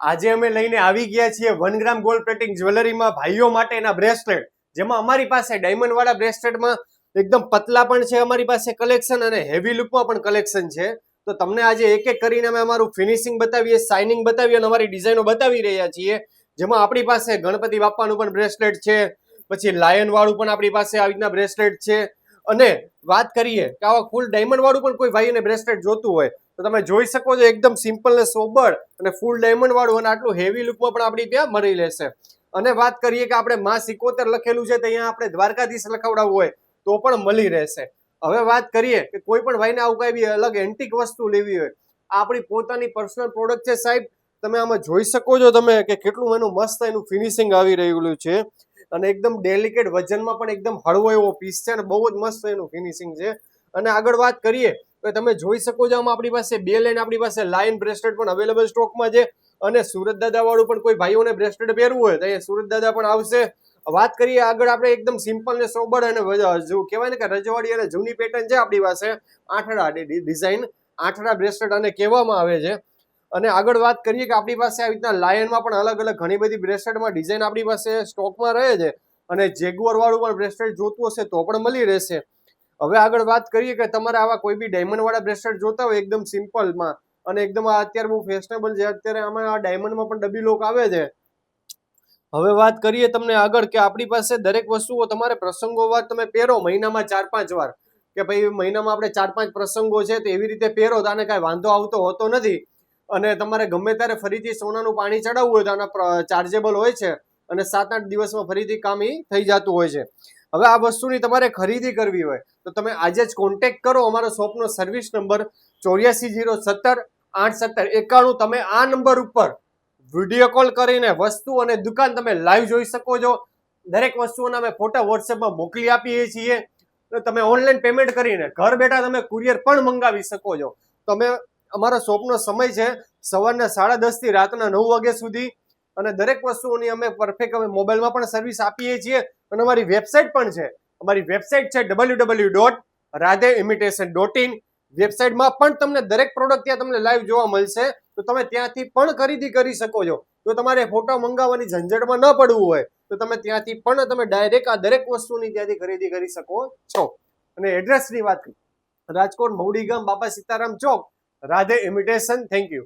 આજે અમે લઈને આવી ગયા છીએ વન ગ્રામ ગોલ્ડ પ્લેટિંગ જ્વેલરીમાં ભાઈઓ માટેના બ્રેસલેટ જેમાં અમારી પાસે ડાયમંડ વાળા બ્રેસલેટમાં એકદમ પતલા પણ છે અમારી પાસે કલેક્શન અને હેવી લુકમાં પણ કલેક્શન છે. તો તમને આજે એક એક કરીને અમે અમારું ફિનિશિંગ બતાવીએ શાઇનિંગ બતાવીએ અને અમારી ડિઝાઇનો બતાવી રહ્યા છીએ. જેમાં આપણી પાસે ગણપતિ બાપાનું પણ બ્રેસલેટ છે, પછી લાયન વાળું પણ આપણી પાસે આવી રીતના બ્રેસલેટ છે. અને વાત કરીએ કે આવા ફૂલ ડાયમંડ વાળું પણ કોઈ ભાઈને બ્રેસલેટ જોતું હોય, તો તમે જોઈ શકો છો એકદમ સિમ્પલ ને સોબર અને ફૂલ ડાયમંડ વાળું અને આટલું હેવી લુકમાં પણ આપણી ત્યાં મળી રહેશે. અને વાત કરીએ કે આપણે માં સિકોતર લખેલું છે, તો અહીંયા આપણે દ્વારકાધીશ લખાવડાવવું હોય, તો પણ મળી રહેશે. હવે વાત કરીએ કે કોઈ પણ ભાઈને આવું કઈ બી અલગ એન્ટિક વસ્તુ લેવી હોય, આપણી પોતાની પર્સનલ પ્રોડક્ટ છે સાહેબ, તમે આમાં જોઈ શકો છો તમે કે કેટલું એનું મસ્ત એનું ફિનિશિંગ આવી રહેલું છે. અને એકદમ ડેલિકેટ વજનમાં પણ એકદમ હળવો એવો પીસ છે અને બહુ જ મસ્ત એનું ફિનિશિંગ છે. અને આગળ વાત કરીએ, તો તમે જોઈ શકો છો આમાં આપણી પાસે બે લાઈન આપણી પાસે લાઈન બ્રેસ્ટેડ પણ અવેલેબલ સ્ટોકમાં છે અને સુરત દાદા વાળું પણ કોઈ ભાઈઓને બ્રેસ્ટેડ પહેરવું હોય તો અહીંયા સુરત દાદા પણ આવશે. વાત કરીએ આગળ આપણે એકદમ સિમ્પલ ને સોબર અને જો કહેવાય ને કે રજવાડી અને જૂની પેટર્ન છે આપણી પાસે. આઠડા ડિઝાઇન આઠડા બ્રેસલેટ અને કહેવામાં આવે છે. અને આગળ વાત કરીએ કે આપણી પાસે આવી રીતના લાયનમાં પણ અલગ અલગ ઘણી બધી બ્રેસલેટમાં ડિઝાઇન આપણી પાસે સ્ટોકમાં રહે છે અને જેગુઅર વાળું પણ બ્રેસલેટ જોતું હશે તો પણ મળી રહેશે. હવે આગળ વાત કરીએ કે તમારે આવા કોઈ બી ડાયમંડ વાળા બ્રેસલેટ જોતા હોય એકદમ સિમ્પલમાં અને એકદમ અત્યારે બહુ ફેશનેબલ છે, અત્યારે આમાં આ ડાયમંડમાં પણ ડબી લોક આવે છે. હવે વાત કરીએ તમને આગળ કે આપણી પાસે દરેક વસ્તુઓ તમારે પ્રસંગોવાર તમે પહેરો મહિનામાં ચાર પાંચ વાર. કે ભાઈ મહિનામાં આપણે ચાર પાંચ પ્રસંગો છે તો એવી રીતે પહેરો તો આને કાંઈ વાંધો આવતો હોતો નથી. અને તમારે ગમે ત્યારે ફરીથી સોનાનું પાણી ચડાવવું હોય તો આના ચાર્જેબલ હોય છે. અને સાત આઠ દિવસમાં ફરીથી કામ એ થઈ જતું હોય છે. હવે આ વસ્તુની તમારે ખરીદી કરવી હોય તો તમે આજે જ કોન્ટેક્ટ કરો અમારો શોપનો સર્વિસ નંબર ચોર્યાસી જીરો સત્તર આઠ સત્તર એકાણું. તમે આ નંબર ઉપર વીડિયો કોલ કરીને વસ્તુ અને દુકાન તમે લાઈવ જોઈ શકો છો. દરેક વસ્તુઓના અમે ફોટા વોટ્સએપમાં મોકલી આપીએ છીએ. તમે ઓનલાઈન પેમેન્ટ કરીને ઘર બેઠા તમે કુરિયર પણ મંગાવી શકો છો. તમે અમારા શોપનો સમય છે સવારના સાડા દસથી રાતના નવ વાગ્યા સુધી. અને દરેક વસ્તુઓની અમે પરફેક્ટ અમે મોબાઈલમાં પણ સર્વિસ આપીએ છીએ. અને અમારી વેબસાઇટ પણ છે. અમારી વેબસાઇટ છે W W dot Radhe imitation dot in વેબસાઇટમાં પણ તમને દરેક પ્રોડક્ટ ત્યાં તમને લાઈવ જોવા મળશે. તો તમે ત્યાંથી પણ ખરીદી કરી શકો છો. જો તમારે ફોટો મંગાવવાની ઝંઝટમાં ન પડવું હોય, તો તમે ત્યાંથી પણ તમે ડાયરેક્ટ આ દરેક વસ્તુની ત્યાંથી ખરીદી કરી શકો છો. અને એડ્રેસની વાત રાજકોટ મૌડી ગામ, Bapa Sitaram Chowk. Radhe imitation thank you